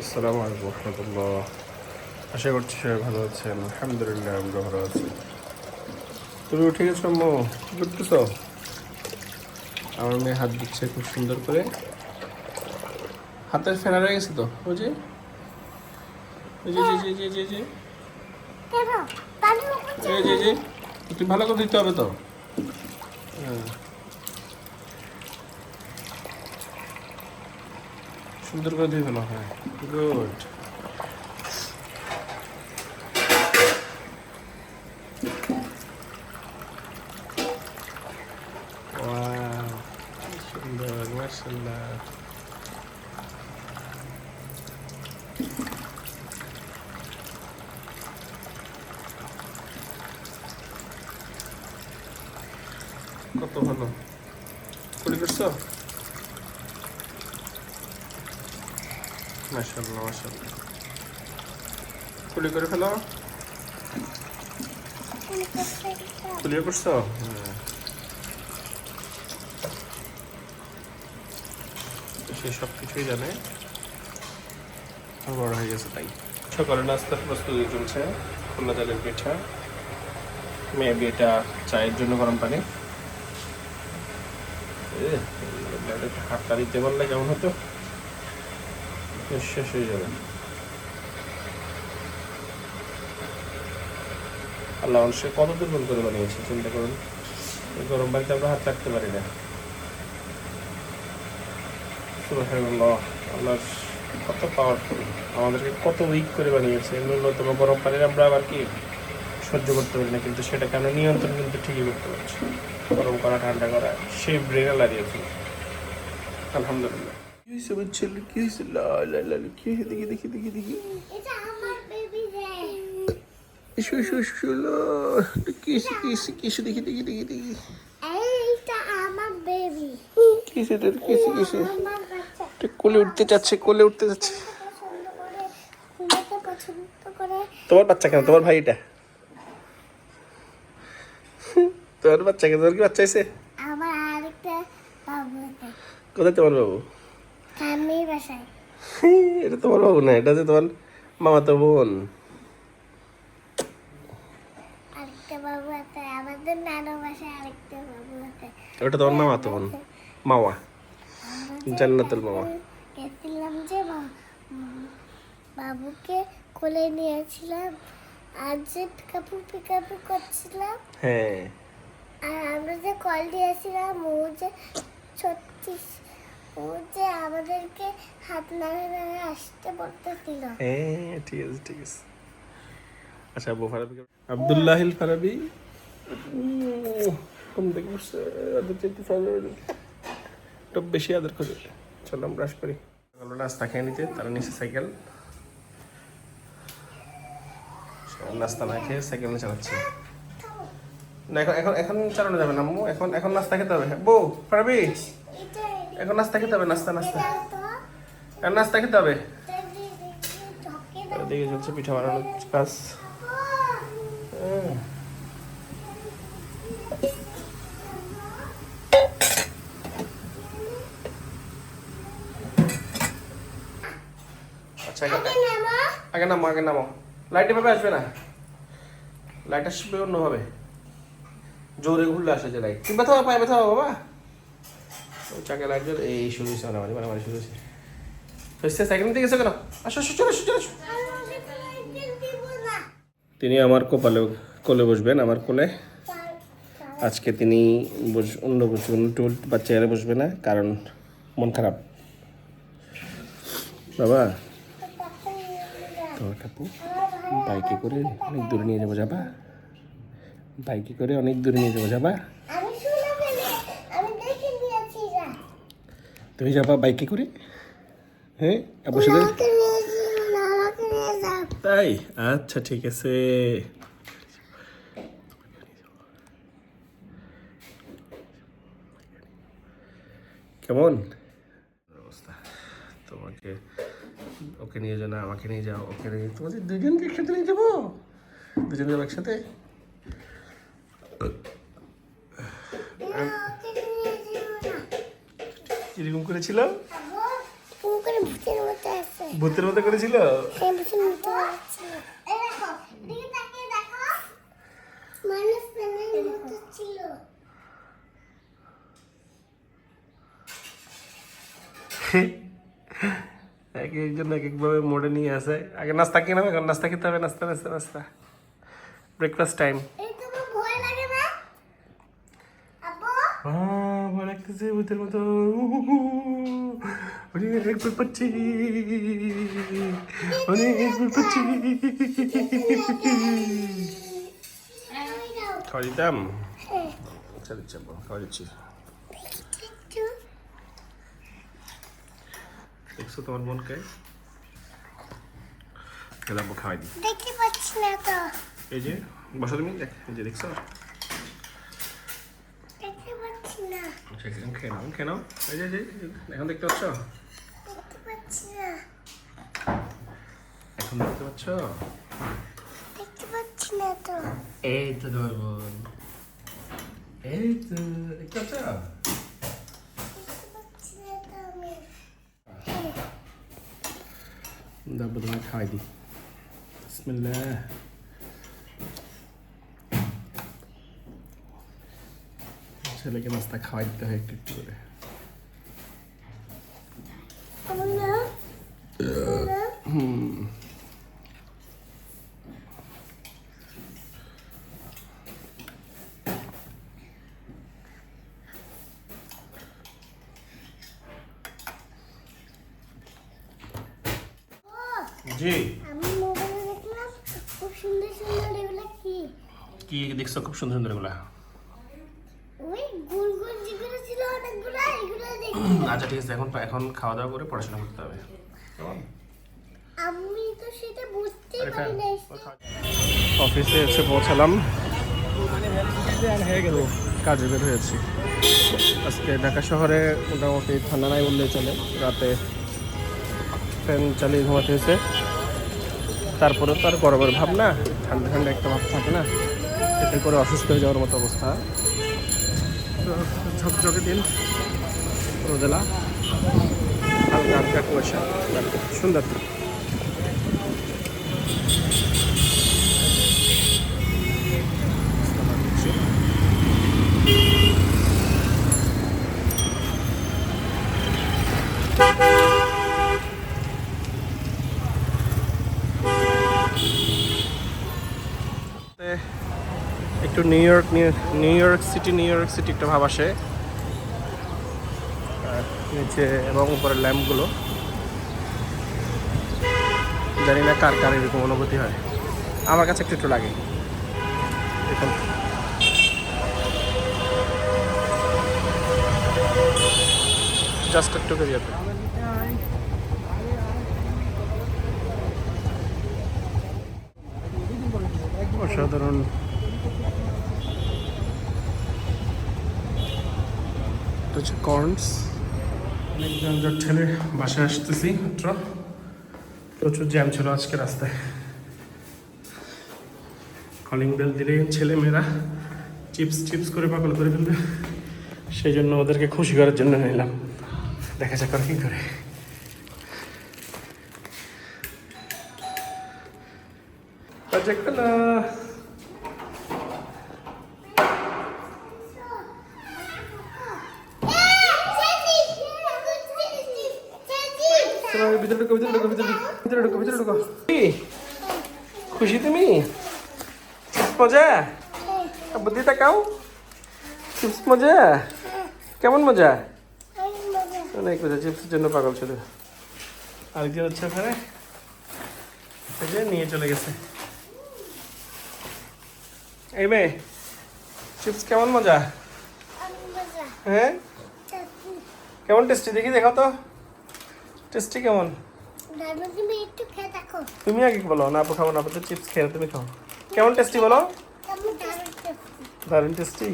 আসসালামু আলাইকুম রহমতুল্লাহ। আশা করছি সবাই ভালো আছেন। আলহামদুলিল্লাহ আমরা ভালো আছি। তুমি উঠে গেছো মো কি করতেছ আমার মেয়ে হাত দিচ্ছে খুব সুন্দর করে। হাতের ফেনা রয়ে গেছে তো যে একটু ভালো করে দিতে হবে তো। হ্যাঁ। সুন্দর করে দিয়ে ফেলো হ্যাঁ গুড সুন্দর মার্শাল্লাহ কত ভালো কুড়ি করছ মাশাল্লাহ মাশাল্লাহ কুড়ি করে ফেলো। কুড়িয়ে করছ? হ্যাঁ। সে সব কিছুই জানে বড় হয়ে গেছে তাই। সকালে নাস্তার প্রস্তুতি চলছে। খোলা চালের পিঠা। মেয়ে বিয়েটা চায়ের জন্য গরম পানি। হাতটা দিতে পারলে কেমন হতো? শেষ হয়ে যাবে। আল্লাহ মানুষকে কত দুর্বল করে বানিয়েছে, চিন্তা করুন। এই গরম পানিতে আমরা হাত রাখতে পারি না। আল্লাহ কত পাওয়ারফুল আমাদেরকে কত উইক করে বানিয়েছে। ন্যূনতম গরম পানির আমরা আবার কি সহ্য করতে পারি না, কিন্তু সেটাকে আমরা নিয়ন্ত্রণ কিন্তু ঠিকই করতে পারছি। গরম করা, ঠান্ডা করা, সেই ব্রেনে লাগিয়েছে আলহামদুলিল্লাহ। কি হয়েছে বুঝছিল কি হয়েছে? লা লা লা লা, কি? হয়েছে দেখি দেখি দেখি দেখি। এটা আমার বেবি রে। এসো এসো এসো এসো লা, কি হয়েছে কি হয়েছে কি দেখি দেখি দেখি দেখি। এইটা আমার বেবি কি হয়েছে তোর কি হয়েছে কি কোলে উঠতে চাচ্ছে কোলে উঠতে যাচ্ছে। তোমার বাচ্চা কেন? তোমার ভাই এটা? তোমার বাচ্চা কেন? তোমার কি বাচ্চা এসে আমার আরেকটা বাবু কোথায় তোমার বাবু? আমি বাসায়। এটা তোমার বাবু না এটা যে তোমার মামাতো বোন। আরেকটা বাবু আছে আমাদের নানু বাসায় আরেকটা বাবু আছে। ওটা তোমার মামাতো বোন মাওয়া জান্নাতুল মামা। গেছিলাম যে বাবুকে কোলে নিয়েছিলাম আর যে পিকাপু পিকাপু করছিলাম। হ্যাঁ। আর আমরা যে কল দিয়েছিলাম ও যে ছত্রিশ ও যে আমাদেরকে হাত নাড়ে নাড়ে আসতে বলতেছিল। হ্যাঁ ঠিক আছে ঠিক আছে। আচ্ছা আবু ফারাবি আব্দুল্লাহিল ফারাবি? কম বসছে আদর চাইতে ফারাবি একটু বেশি আদর করে। চলো আমরা ব্রাশ করি। সকালে নাস্তা খেয়ে নিতে তারা নিচে সাইকেল নাস্তা না খেয়ে সাইকেল নিয়ে চালাচ্ছে না এখন এখন এখন চালানো যাবে না আম্মু। এখন এখন নাস্তা খেতে হবে। বউ ফারাবি। এখন নাস্তা খেতে হবে নাস্তা নাস্তা। এখন নাস্তা খেতে হবে। দেখি চলছে পিঠা বানানোর কাজ। আচ্ছা আগে নামো। আগে নামো। লাইট এভাবে আসবে না। লাইট আসবে অন্যভাবে। জোরে ঘুরলে আসে যে লাইট তুমি ব্যথা পায়ে ব্যথা বাবা? চাকে লাইট এই শুরু হয়েছে মারামারি মারামারি শুরু হয়েছে। হয়েছে সাইকেল নিতে গেছে কেন? আসো আসো চলে আসো চলে। আসো। তিনি আমার কপালে কোলে বসবেন আমার কোলে। আজকে তিনি বস- অন্য বসবেন টুল বা চেয়ারে বসবে না কারণ মন খারাপ। বাবা। তোমার কাপু বাইকে করে অনেক দূরে নিয়ে যাব যাবা। বাইকে করে অনেক দূরে নিয়ে যাব যাবা আমি শুনে ফেলি আমি দেখে নিয়েছি যা তুমি যাবা বাইকে করে? হ্যাঁ? তাই? আচ্ছা ঠিক আছে। কেমন? অবস্থা। তোমাকে ওকে নিয়ে যাও না আমাকে নিয়ে যাও ওকে নিয়ে তোমাদের দুজনকে একসাথে নিয়ে যাব? দুজন যাব একসাথে আমাকে নিয়ে যেও না কীরকম করেছিল? ভূতের মতো করেছিল? এক একজন এক একভাবে মোড়ে নিয়ে আসে। আগে নাস্তা কিনে এখন নাস্তা খেতে হবে, নাস্তা নাস্তা নাস্তা। ব্রেকফাস্ট টাইম এই তোমার ভয় লাগে না ভয় লাগতেছে ভূতের মতো অনেক ভয় পাচ্ছি অনেক ভয় পাচ্ছি খাওয়া দিতাম? আচ্ছা দিচ্ছি খাওয়া দিচ্ছি। দেখছ তোমার বোনকে খেলে আব্বু খাওয়াই দিই। দেখতে পাচ্ছি না তো। এই যে বসো তুমি দেখ এই যে দেখছ দেখতে পাচ্ছি না এখন খেয়ে নাও খেয়ে নাও এই যে এখন দেখতে পাচ্ছ? এখন দেখতে পাচ্ছ? দেখতে পাচ্ছি না তো এই তো বোন এই তো, দেখতে পাচ্ছ? হ্যাঁ তোমায় খাওয়াই দিই বিসমিল্লাহ। ছেলেকে নাস্তা খাওয়াই দিতে হয় একটু একটু করে। আমরা আমরা হুম। জি। আমি মোবাইলে দেখলাম খুব সুন্দর সুন্দর এগুলো কি? কি দেখছ? খুব সুন্দর সুন্দর এগুলা। আচ্ছা ঠিক আছে এখন এখন খাওয়া দাওয়া করে পড়াশোনা করতে হবে। আমি তো সেটা বুঝতেই পারি না অফিসে এসে পৌঁছালাম। কাজে বের হয়েছি। আজকে ঢাকা শহরে মোটামুটি ঠান্ডা নাই বললেই চলে। রাতে ফ্যান চালিয়ে ঘুমাতে হয়েছে। তারপরে তো আর গরমের ভাব না ঠান্ডা ঠান্ডা একটা ভাব থাকে না। এতে করে অসুস্থ হয়ে যাওয়ার মতো অবস্থা। ঝকঝকে দিন। রোদেলা হালকা হালকা কুয়াশা। সুন্দর একটু New York New York City, New York City একটা ভাব আসে। নিচে এবং উপরের ল্যাম্পগুলো। জানি না কার কার এরকম অনুভূতি হয়। আমার কাছে একটু একটু লাগে। দেখুন। জাস্ট একটু বেরিয়াতে অসাধারণ। হচ্ছে কর্নস। অনেক যানজট ঠেলে বাসায় আসতেছি, মাত্র। প্রচুর জ্যাম ছিল আজকে রাস্তায়। কলিং বেল দিলে ছেলে মেয়েরা চিপস চিপস করে পাগল করে ফেলবে। সেই জন্য ওদেরকে খুশি করার জন্য নিলাম। দেখা যাক আর কি করে। ভিতরে ঢুকো ভিতরে ঢুকো ভিতরে ঢুকো ভিতরে ঢুকো ভিতরে ঢুকো। খুশি তুমি? মজা? বুদ্ধি তাকাও। চিপস মজা? কেমন মজা? অনেক মজা চিপসের জন্য পাগল ছিল। আর কি হচ্ছে ওখানে। নিয়ে চলে গেছে। এই মেয়ে চিপস কেমন মজা? হ্যাঁ? কেমন টেস্টি? দেখি দেখাও তো। টেস্টি কেমন? তুমি আগে বলো না আপু খাব না আপু তো চিপস খেয়ে তুমি খাও। কেমন টেস্টি বলো? দারুণ টেস্টি।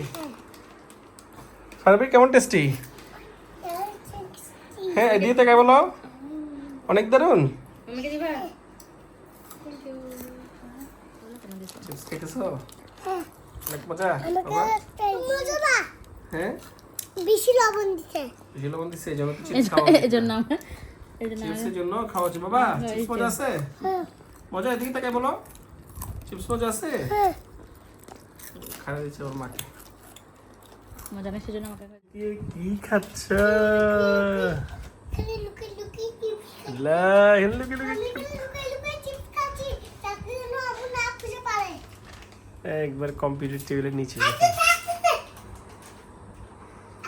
ফারবি কেমন টেস্টি? হ্যাঁ এদিকে তাকাই বলো। অনেক দারুণ? দিবা? চিপস খেয়েছো হ্যাঁ, অনেক মজা। হ্যাঁ? বেশি লবণ দিছে বেশি লবণ দিচ্ছে এই জন্য তো চিপস খাওয়া জন্য চিপসের জন্য খাওয়াচ্ছি বাবা হ্যাঁ, চিপস মজা আছে হ্যাঁ মজা এদিকে তাকে বলো চিপস মজা আছে হ্যাঁ খাওয়া দিচ্ছে ওর মাকে মজা নেই সেজন্য আমাকে কি কি খাচ্ছ খালি লুকে লুকে চিপস খাচ্ছি লা হেল্লো কি আমি খালি লুকে লুকে চিপস খাচ্ছি যাতে যেন আপু না খুঁজে পারে একবার কম্পিউটার টেবিলের নিচে আস্তে আস্তে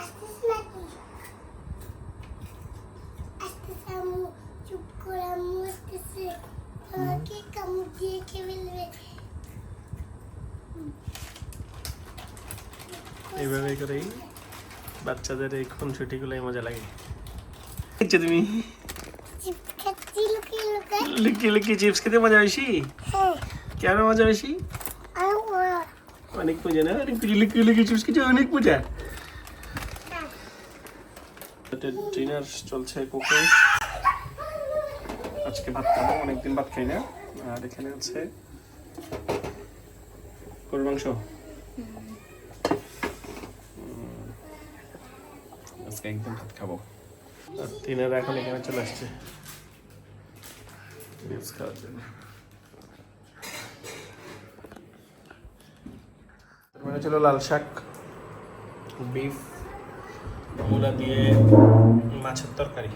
আস্তে নাকি আস্তে আম্মু চুপ করে আম্মু আসতেছে আমাকে কামড় দিয়ে খেয়ে ফেলবে এইভাবে করেই বাচ্চাদের এই খুনসুটিগুলোই মজা লাগে। দেখছ তুমি? লুকিয়ে লুকিয়ে। চিপস খেতে মজা বেশি? হ্যাঁ। কেন মজা বেশি? অনেক মজা না? অনেক মজা লুকিয়ে লুকিয়ে চিপস খেতে অনেক মজা ডিনার চলছে কুকে। আজকে ভাত খাব অনেকদিন ভাত খাই না। আর এখানে আছে গরুর মাংস। আজকে একদম ভাত খাব। তিনারা এখন এখানে চলে আসছে। চিপস খাওয়ার জন্য। মানে ছিল লাল শাক বিফ মূলা দিয়ে মাছের তরকারি।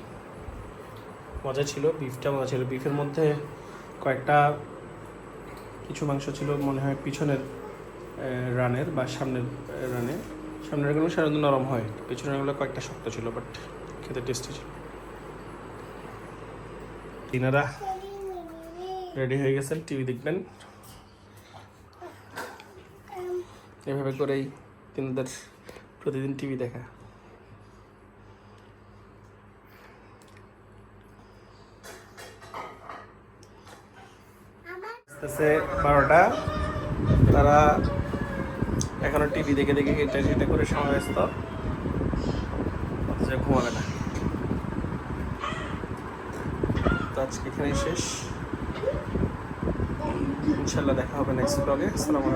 মজা ছিল বিফটা মজা ছিল। বিফের মধ্যে কয়েকটা কিছু মাংস ছিল মনে হয় পিছনের রানের বা সামনের আহ, রানে সামনের রানগুলো সাধারণত নরম হয়। পিছনের রানগুলো কয়েকটা শক্ত ছিল বাট খেতে টেস্টি ছিল। তিনারা রেডি হয়ে গেছেন টিভি দেখবেন। এভাবে করেই তিনদের প্রতিদিন টিভি দেখা। আমার আস্তে বারোটা। তারা এখনও টিভি দেখে দেখে এটা সেটা করে ব্যস্ত অথচ ঘুমাবে না। তো আজকে এখানেই শেষ। ইনশাল্লাহ দেখা হবে নেক্সট ব্লগে আসসালামু